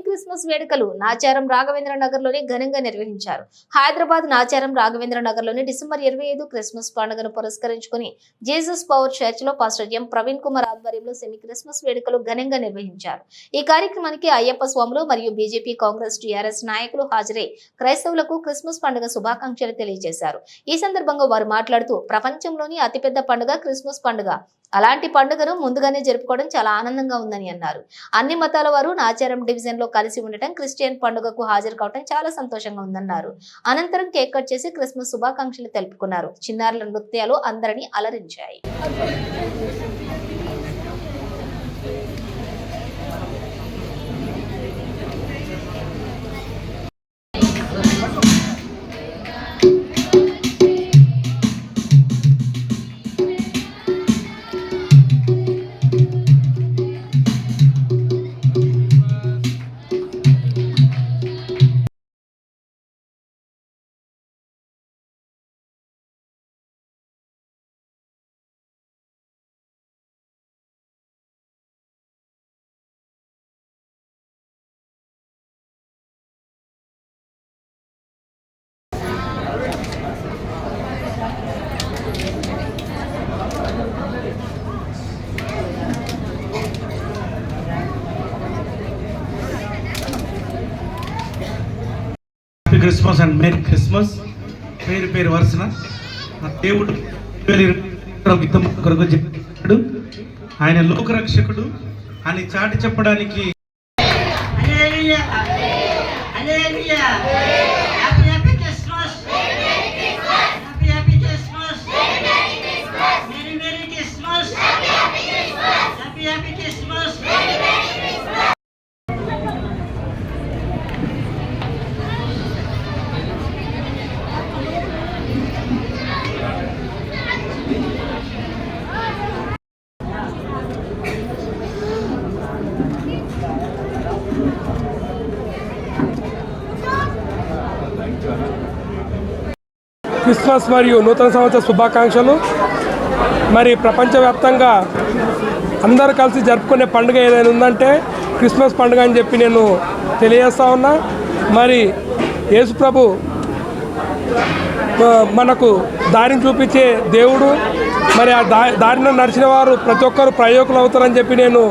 Christmas వేడుకలు నాచారం రాఘవేంద్ర నగర్లోని ఘనంగా నిర్వహించారు. హైదరాబాద్ నాచారం రాఘవేంద్ర నగర్లోని డిసెంబర్ ఇరవై ఐదు క్రిస్మస్ పండుగను పురస్కరించుకుని జీసస్ పవర్ చర్చ్లో పాస్టర్ ఎం ప్రవీణ్ కుమార్ ఆధ్వర్యంలో సెమీ క్రిస్మస్ వేడుకలు ఘనంగా నిర్వహించారు. ఈ కార్యక్రమానికి అయ్యప్ప స్వాములు మరియు బీజేపీ కాంగ్రెస్ టీఆర్ఎస్ నాయకులు హాజరై క్రైస్తవులకు క్రిస్మస్ పండుగ శుభాకాంక్షలు తెలియజేశారు. ఈ సందర్భంగా వారు మాట్లాడుతూ ప్రపంచంలోని అతిపెద్ద పండుగ క్రిస్మస్ పండుగ. అలాంటి పండుగను ముందుగానే జరుపుకోవడం చాలా ఆనందంగా ఉందని అన్నారు. అన్ని మతాల వారు నాచారం డివిజన్లో కలిసి ఉండటం క్రిస్టియన్ పండుగకు హాజరు కావడం చాలా సంతోషంగా ఉందన్నారు. అనంతరం కేక్ కట్ చేసి క్రిస్మస్ శుభాకాంక్షలు తెలుపుకున్నారు. చిన్నారుల నృత్యాలు అందరినీ అలరించాయి. క్రిస్మస్ అండ్ మేరీ క్రిస్మస్ పేరు పేరు వరుసన. దేవుడు కొరకు చెప్పాడు. ఆయన లోకరక్షకుడు. అని చాటి చెప్పడానికి క్రిస్మస్ మరియు నూతన సంవత్సర శుభాకాంక్షలు. మరి ప్రపంచవ్యాప్తంగా అందరు కలిసి జరుపుకునే పండుగ ఏదైనా ఉందంటే క్రిస్మస్ పండుగ అని చెప్పి నేను తెలియజేస్తా ఉన్నా. మరి యేసుప్రభు మనకు దారిని చూపించే దేవుడు. మరి ఆ దా దారిన నడిచిన వారు ప్రతి ఒక్కరు ప్రయోగులు అవుతారని చెప్పి నేను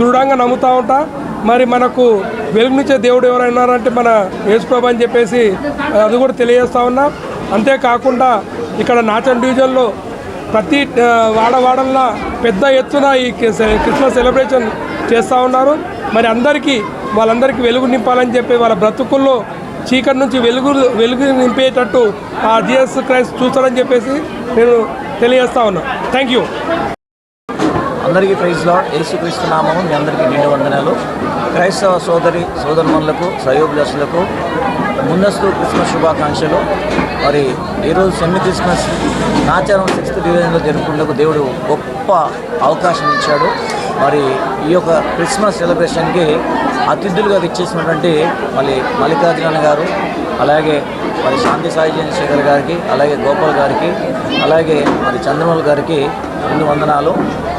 దృఢంగా నమ్ముతా ఉంటా. మరి మనకు వెలుగునిచ్చే దేవుడు ఎవరైనా అంటే మన యేసుప్రభు అని చెప్పేసి అది కూడా తెలియజేస్తా ఉన్నా. అంతేకాకుండా ఇక్కడ నాచన్ డివిజన్లో ప్రతి వాడవాడల్లా పెద్ద ఎత్తున ఈ క్రిస్మస్ సెలబ్రేషన్ చేస్తూ ఉన్నారు. మరి అందరికీ వాళ్ళందరికీ వెలుగు నింపాలని చెప్పి వాళ్ళ బ్రతుకుల్లో చీకటి నుంచి వెలుగు వెలుగు నింపేటట్టు ఆ జిఎస్ క్రైస్ట్ చూస్తాడని చెప్పేసి నేను తెలియజేస్తా ఉన్నా. థ్యాంక్ యూ అందరికీ ప్రైజ్ లాడ్ యేసుక్రీస్తు నామము. మీ అందరికీ నిండు వందనాలు. క్రైస్తవ సోదరి సోదరుమణులకు సయోభిలాషులకు ముందస్తు క్రిస్మస్ శుభాకాంక్షలు. మరి ఈరోజు సెమీ క్రిస్మస్ నాచారం సిక్స్త్ డివిజన్లో జరుపుకునేందుకు దేవుడు గొప్ప అవకాశం ఇచ్చాడు. మరి ఈ యొక్క క్రిస్మస్ సెలబ్రేషన్కి అతిథులుగా విచ్చేసినటువంటి మళ్ళీ మల్లికార్జున గారు అలాగే మరి శాంతి సాయి చంద్రశేఖర్ గారికి అలాగే గోపాల్ గారికి అలాగే మరి చంద్రమౌళి గారికి రెండు వందనాలు.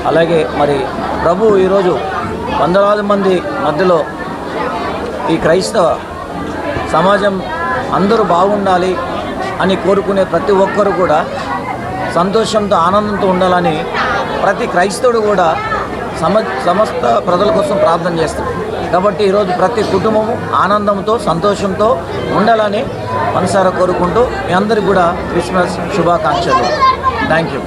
అలాగే మరి ప్రభు ఈరోజు వందలాది మంది మధ్యలో ఈ క్రైస్తవ సమాజం అందరూ బాగుండాలి అని కోరుకునే ప్రతి ఒక్కరు కూడా సంతోషంతో ఆనందంతో ఉండాలని ప్రతి క్రైస్తవుడు కూడా సమ సమస్త ప్రజల కోసం ప్రార్థన చేస్తాడు. కాబట్టి ఈరోజు ప్రతి కుటుంబము ఆనందంతో సంతోషంతో ఉండాలని మనసారా కోరుకుంటూ మీ అందరికీ కూడా క్రిస్మస్ శుభాకాంక్షలు. Thank you.